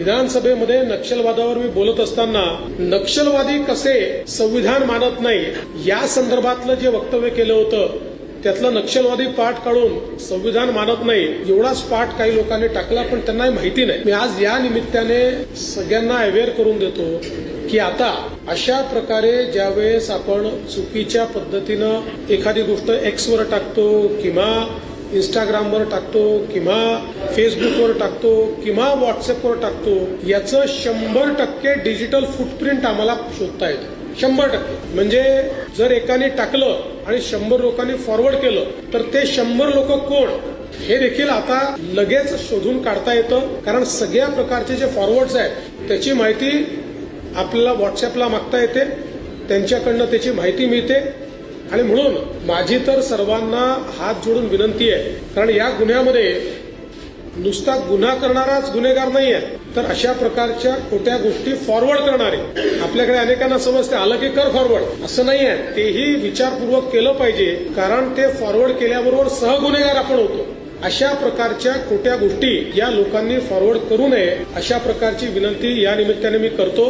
विधानसभेमध्ये नक्षलवादावर मी बोलत असताना नक्षलवादी कसे संविधान मानत नाही या संदर्भातलं जे वक्तव्य केलं होतं त्यातलं नक्षलवादी पाठ काढून संविधान मानत नाही एवढाच पाठ काही लोकांनी टाकला पण त्यांना माहिती नाही. मी आज या निमित्ताने सगळ्यांना अवेअर करून देतो की आता अशा प्रकारे ज्यावेळेस आपण चुकीच्या पद्धतीनं एखादी गोष्ट एक्सवर टाकतो किंवा इंस्टाग्रामवर टाकतो किंवा फेसबुकवर टाकतो किंवा व्हॉट्सअपवर टाकतो याचं शंभर टक्के डिजिटल फुटप्रिंट आम्हाला शोधता येतं. शंभर टक्के. म्हणजे जर एकाने टाकलं आणि शंभर लोकांनी फॉरवर्ड केलं तर ते शंभर लोक कोण? हे देखील आता लगेच शोधून काढता येतं. कारण सगळ्या प्रकारचे जे फॉरवर्ड्स आहेत त्याची माहिती आपल्याला व्हॉट्सअपला मागता येते त्यांच्याकडनं त्याची माहिती मिळते. आणि म्हणून माझी तर सर्वांना हात जोडून विनंती आहे कारण या गुन्ह्यामध्ये नुसता गुन्हा करणाराच गुन्हेगार नाही आहे तर अशा प्रकारच्या खोट्या गोष्टी फॉरवर्ड करणारे. आपल्याकडे अनेकांना समजते आलं की कर फॉरवर्ड असं नाही आहे तेही विचारपूर्वक केलं पाहिजे कारण ते फॉरवर्ड केल्याबरोबर सहगुन्हेगार आपण होतो. अशा प्रकारच्या खोट्या गोष्टी या लोकांनी फॉरवर्ड करू नये अशा प्रकारची विनंती या निमित्ताने मी करतो.